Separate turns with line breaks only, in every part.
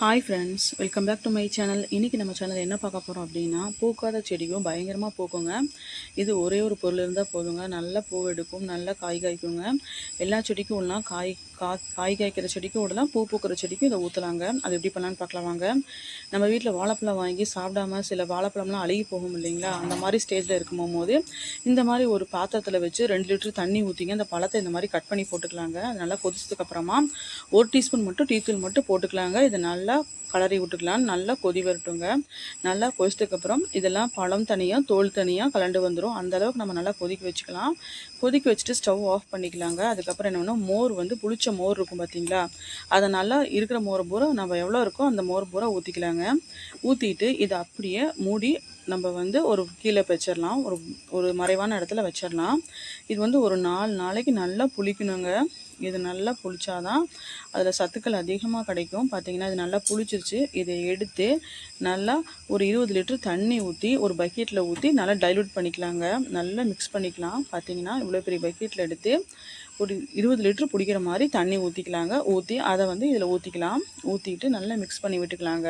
Hi friends welcome back to my channel இன்றைக்கி நம்ம channel என்ன பார்க்க போகிறோம் அப்படின்னா பூக்காத செடியும் பயங்கரமாக பூக்குங்க. இது ஒரே ஒரு பொருள் இருந்தால் போதுங்க. நல்ல பூ எடுக்கும் நல்லா காய் காய்க்குங்க. எல்லா செடிக்கும் விடலாம் காய் கா காய் காய்க்கிற செடிக்கும் விடலாம் பூ பூக்கிற செடிக்கும் இதை ஊற்றலாங்க அது எப்படி பண்ணலான்னு பார்க்கலாம் வாங்க. நம்ம வீட்டில் வாழைப்பழம் வாங்கி சாப்பிடாம சில வாழைப்பழம்லாம் அழுகி போகும் இல்லைங்களா? அந்த மாதிரி ஸ்டேஜில் இருக்கும் போது இந்த மாதிரி ஒரு பாத்திரத்தில் வச்சு ரெண்டு லிட்டர் தண்ணி ஊற்றிங்க அந்த பழத்தை இந்த மாதிரி கட் பண்ணி போட்டுக்கலாங்க. அது நல்லா கொதிச்சதுக்கப்புறமா ஒரு டீஸ்பூன் மட்டும் டீத்தூள் மட்டும் போட்டுக்கலாங்க. இது நல்லா கலரி விட்டுக்கலாம். நல்லா கொதி வரட்டுங்க. நல்லா கொதிச்சதுக்கப்புறம் இதெல்லாம் பழம் தனியாக தோல் தனியாக கலண்டு வந்துடும் அந்த அளவுக்கு நம்ம நல்லா கொதிக்க வச்சுக்கலாம். கொதிக்க வச்சுட்டு ஸ்டவ் ஆஃப் பண்ணிக்கலாங்க. அதுக்கப்புறம் என்ன பண்ணணும் மோர் வந்து புளிச்ச மோர் இருக்கும் பார்த்தீங்களா அதை நல்லா இருக்கிற மோர் பூரா நம்ம எவ்வளோ இருக்கோ அந்த மோர் பூரா ஊற்றிக்கலாங்க ஊற்றிட்டு இதை அப்படியே மூடி நம்ம வந்து ஒரு கீழே வச்சிடலாம் ஒரு ஒரு மறைவான இடத்துல வச்சிடலாம் இது வந்து ஒரு நாலு நாளைக்கு நல்லா புளிக்கணுங்க. இது நல்லா புளிச்சாதான் அதில் சத்துக்கள் அதிகமாக கிடைக்கும். பார்த்தீங்கன்னா இது நல்லா புளிச்சிருச்சு. இதை எடுத்து நல்லா ஒரு இருபது லிட்டர் தண்ணி ஊற்றி ஒரு பக்கெட்டில் ஊற்றி நல்லா டைலூட் பண்ணிக்கலாங்க. நல்லா மிக்ஸ் பண்ணிக்கலாம். பார்த்தீங்கன்னா இவ்வளோ பெரிய பக்கெட்டில் எடுத்து ஒரு இருபது லிட்டர் பிடிக்கிற மாதிரி தண்ணி ஊற்றிக்கலாங்க ஊற்றி அதை வந்து இதில் ஊற்றிக்கலாம் ஊற்றிட்டு நல்லா மிக்ஸ் பண்ணி விட்டுக்கலாங்க.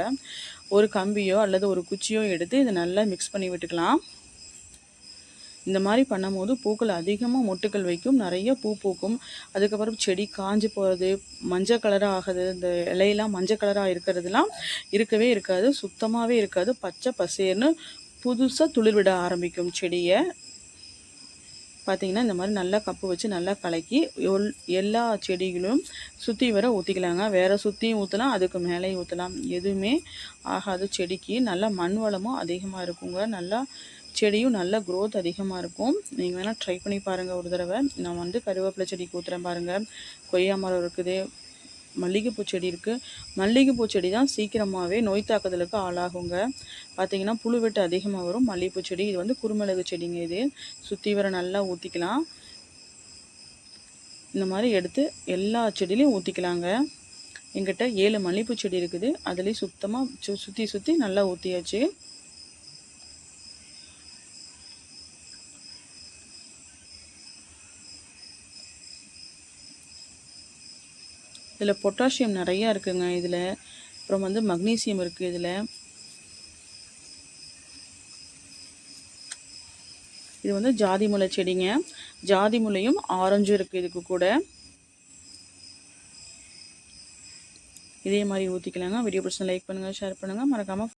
ஒரு கம்பியோ அல்லது ஒரு குச்சியோ எடுத்து இதை நல்லா மிக்ஸ் பண்ணி விட்டுக்கலாம். இந்த மாதிரி பண்ணும்போது பூக்கள் அதிகமாக மொட்டுக்கள் வைக்கும். நிறைய பூ பூக்கும். அதுக்கப்புறம் செடி காஞ்சி போகிறது மஞ்சள் கலராக ஆகுது. இந்த இலையெல்லாம் மஞ்சள் கலராக இருக்கிறதுலாம் இருக்கவே இருக்காது. சுத்தமாகவே இருக்காது. பச்சை பசேர்னு புதுசாக துளிர் விட ஆரம்பிக்கும் செடியை. பார்த்திங்கன்னா இந்த மாதிரி நல்லா கப்பு வச்சு நல்லா கலக்கி எல் எல்லா செடிகளும் சுற்றி வர ஊற்றிக்கலாங்க வேறு சுற்றியும் ஊற்றலாம் அதுக்கு மேலேயும் ஊற்றலாம் எதுவுமே ஆகாது செடிக்கு நல்லா மண் வளமும் அதிகமாக இருக்குங்க. நல்லா செடியும் நல்ல க்ரோத் அதிகமாக இருக்கும். நீங்கள் வேணால் ட்ரை பண்ணி பாருங்கள் ஒரு தடவை. நான் வந்து கருவேப்பிலை செடிக்கு ஊற்றுறேன் பாருங்கள் கொய்யா மரம் இருக்குது மல்லிகைப்பூ செடி இருக்குது மல்லிகைப்பூ செடி தான் சீக்கிரமாகவே நோய் தாக்குதலுக்கு ஆளாகுங்க. பார்த்தீங்கன்னா புழு வெட்டு அதிகமாக வரும். மல்லிகைப்பூ செடி இது வந்து குறுமிளகு செடிங்க இது. சுற்றி வர நல்லா ஊற்றிக்கலாம் இந்த மாதிரி எடுத்து எல்லா செடியிலையும் ஊற்றிக்கலாங்க எங்கிட்ட ஏழு மல்லிகைப்பூ செடி இருக்குது. அதுலேயும் சுத்தமாக சு சுற்றி சுற்றி நல்லா ஊற்றியாச்சு இதில் பொட்டாசியம் நிறையா இருக்குங்க இதில். அப்புறம் வந்து மக்னீசியம் இருக்குது இதில். இது வந்து ஜாதி முளை செடிங்க. ஜாதி முளையும் ஆரஞ்சும் இருக்குது இதுக்கு கூட. இதே மாதிரி ஊற்றிக்கலாங்க வீடியோ பிடிச்சா லைக் பண்ணுங்கள் ஷேர் பண்ணுங்கள் மறக்காமல்